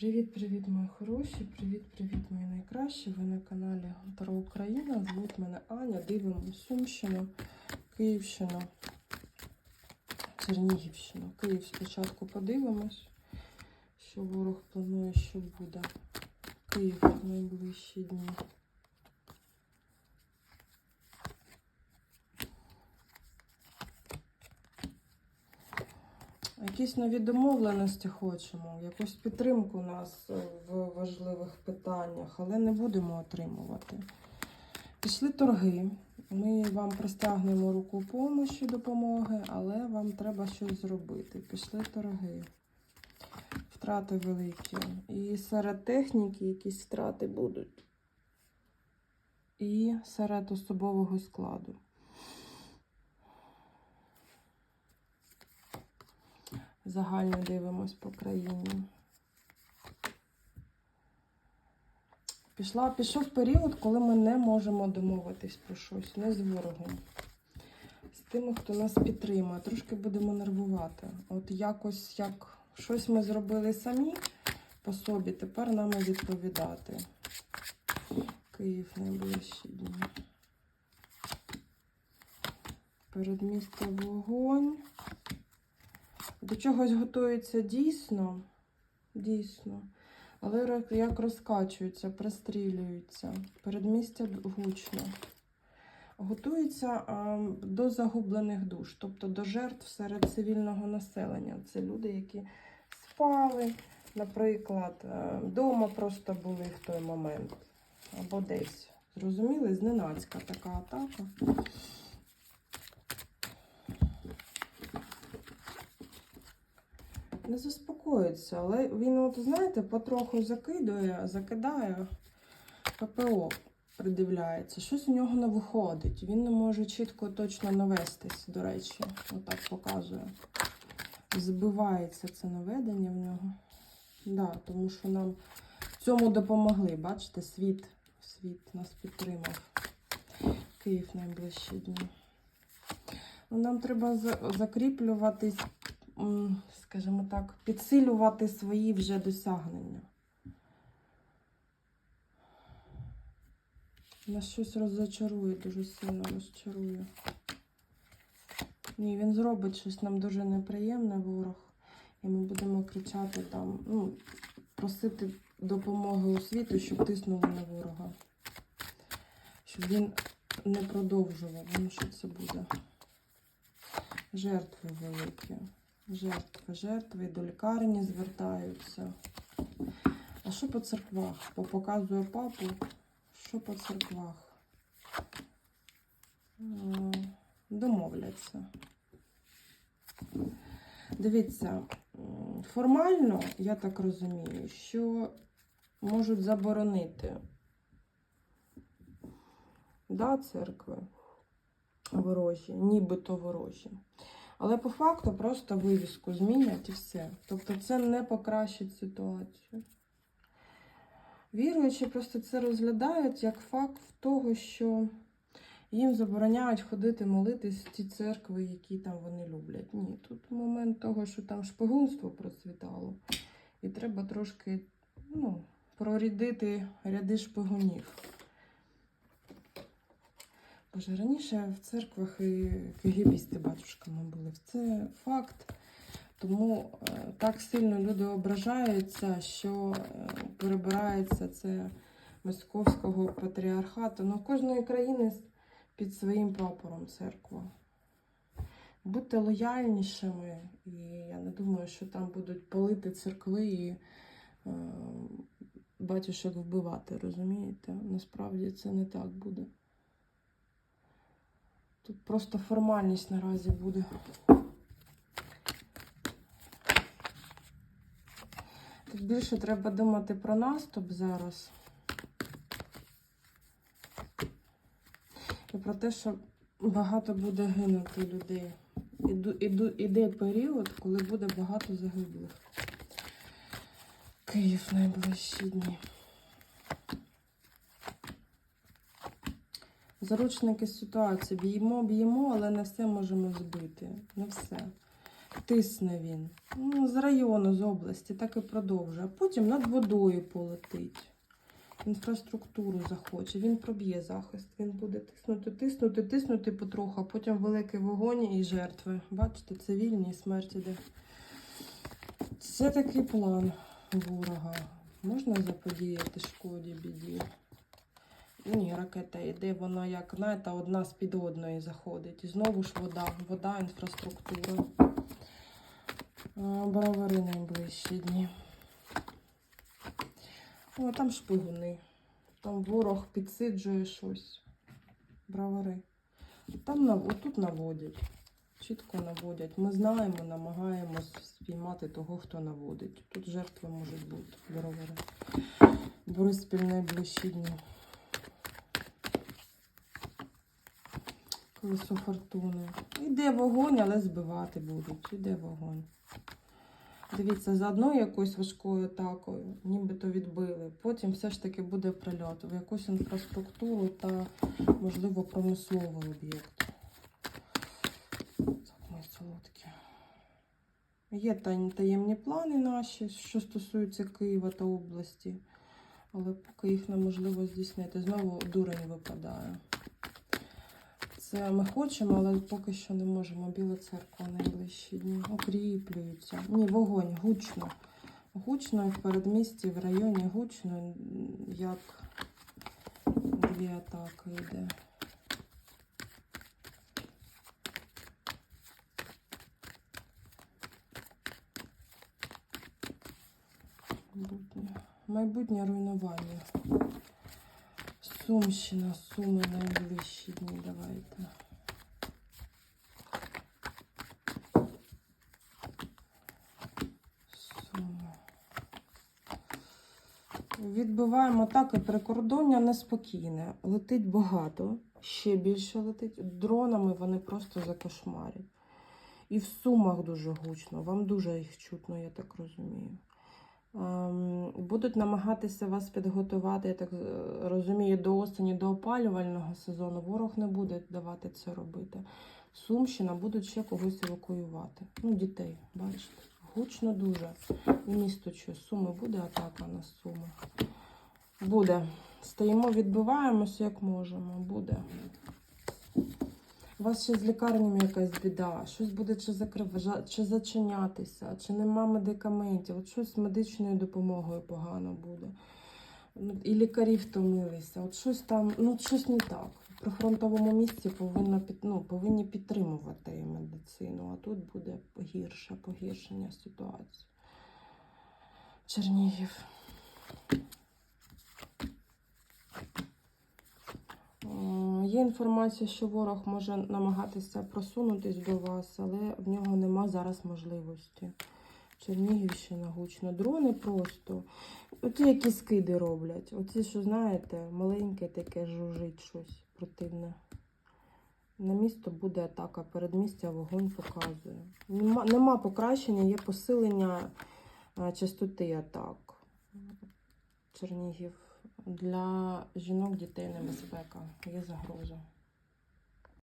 Привіт-привіт, мої хороші! Привіт-привіт, мої найкращі! Ви на каналі Таро Україна. Звуть мене Аня. Дивимо Сумщину, Київщину, Чернігівщину. Київ спочатку подивимось, що ворог планує, що буде. Київ в найближчі дні. Якісь нові домовленості хочемо, якусь підтримку у нас е, в важливих питаннях, але не будемо отримувати. Пішли торги. Ми вам простягнемо руку помощі, допомоги, але вам треба щось зробити. Пішли торги. Втрати великі. І серед техніки якісь втрати будуть. І серед особового складу. Загально дивимось по країні. Пішла, пішов період, коли ми не можемо домовитись про щось, не з ворогом. З тими, хто нас підтримує. Трошки будемо нервувати. От якось як щось ми зробили самі по собі, тепер нам відповідати. Київ найближчі дні. Передмістя вогонь. До чогось готується дійсно, дійсно. Але як розкачуються, пристрілюються, передмістя гучно. Готується а, до загублених душ, тобто до жертв серед цивільного населення. Це люди, які спали, наприклад, вдома просто були в той момент, або десь. Зрозуміли? Зненацька така атака. Не заспокоїться, але він, от, знаєте, потроху закидує, закидає ППО, придивляється. Щось у нього не виходить. Він не може чітко точно навестись, до речі, отак показує. Збивається це наведення в нього. Да, тому що нам в цьому допомогли. Бачите, світ, світ нас підтримав. Київ найближчі дні. Ну, Нам треба закріплюватись скажімо так, підсилювати свої вже досягнення. Нас щось розчарує, дуже сильно розчарує. Ні, він зробить щось нам дуже неприємне, ворог. І ми будемо кричати там, ну, просити допомоги у світу, щоб тиснули на ворога. Щоб він не продовжував, тому що це буде. Жертви великі. Жертви, жертви до лікарні звертаються. А що по церквах? По показує папу. Що по церквах? Домовляться. Дивіться, формально, я так розумію, що можуть заборонити да, церкви ворожі, нібито ворожі. Але по факту просто вивіску змінять і все. Тобто це не покращить ситуацію. Віруючі просто це розглядають як факт того, що їм забороняють ходити молитись в ті церкви, які там вони люблять. Ні, тут момент того, що там шпигунство процвітало. І треба трошки ну, прорідити ряди шпигунів. Боже, раніше в церквах і кигибісти батюшками були. Це факт. Тому е, так сильно люди ображаються, що е, перебирається це московського патріархату. Ну, кожної країни під своїм прапором церква. Будьте лояльнішими, і я не думаю, що там будуть палити церкви і е, батюшок вбивати, розумієте? Насправді це не так буде. Тут просто формальність наразі буде. Тут більше треба думати про наступ зараз. І про те, що багато буде гинути людей. Іду, іду, іде період, коли буде багато загиблих. Київ найближчі дні. Заручники ситуації. Б'ємо, б'ємо, але не все можемо збити. Не все. тисне він. Ну, з району, з області, так і продовжує. А потім над водою полетить. Інфраструктуру захоче. Він проб'є захист. Він буде тиснути, тиснути, тиснути потроху, а потім великий вогонь і жертви. Бачите, цивільні і смерть іде. Це такий план ворога. Можна заподіяти шкоді, біді. Ні, ракета йде, вона як, знаєте, одна з під одної заходить. І знову ж вода, вода, інфраструктура. Бровари найближчі дні. О, там шпигуни. Там ворог підсиджує щось. Бровари. Там отут наводять. Чітко наводять. Ми знаємо, намагаємось спіймати того, хто наводить. Тут жертви можуть бути. Бровари. Бориспіль найближчі дні. Колесо фортуни. Іде вогонь, але збивати будуть. Іде вогонь. Дивіться, за одною якоюсь важкою атакою, нібито відбили. Потім все ж таки буде прильот в якусь інфраструктуру та, можливо, промисловий об'єкт. Так, мої солодкі. Є таємні плани наші, що стосуються Києва та області, але поки їх неможливо здійснити. Знову дурень випадає. Це ми хочемо, але поки що не можемо. Біла церква найближчі дні. Укріплюються. Ні, вогонь, гучно. Гучно в передмісті, в районі гучно, як дві атаки йде. Майбутнє. Руйнування. Сумщина, суми найближчі дні. Давайте. Суми. Відбиваємо атаки прикордоння неспокійне. Летить багато, ще більше летить. Дронами вони просто закошмарять. І в сумах дуже гучно. Вам дуже їх чутно, я так розумію. Ем, Будуть намагатися вас підготувати, я так е, розумію, до осені, до опалювального сезону. Ворог не буде давати це робити. Сумщина будуть ще когось евакуювати. Ну, дітей, бачите. Гучно дуже. Місто що, Суми буде атака на Суми. Буде. Стоїмо, відбиваємося, як можемо. Буде. У вас ще з лікарнями якась біда, щось буде чи закрив... чи зачинятися, чи нема медикаментів, от щось з медичною допомогою погано буде. Ну, І лікарі втомилися, от щось там, ну щось не так. В прифронтовому місці повинна ну, повинні підтримувати медицину, а тут буде гірше, погіршення ситуації. Чернігів. Є інформація, що ворог може намагатися просунутись до вас, але в нього нема зараз можливості. Чернігівщина гучно. Дрони просто. Оті, які скиди роблять. Оці, що знаєте, маленьке таке жужить щось противне. На місто буде атака, передмістя вогонь показує. Нема, нема покращення, є посилення частоти атак. Чернігів. Для жінок, дітей небезпека. Є загроза.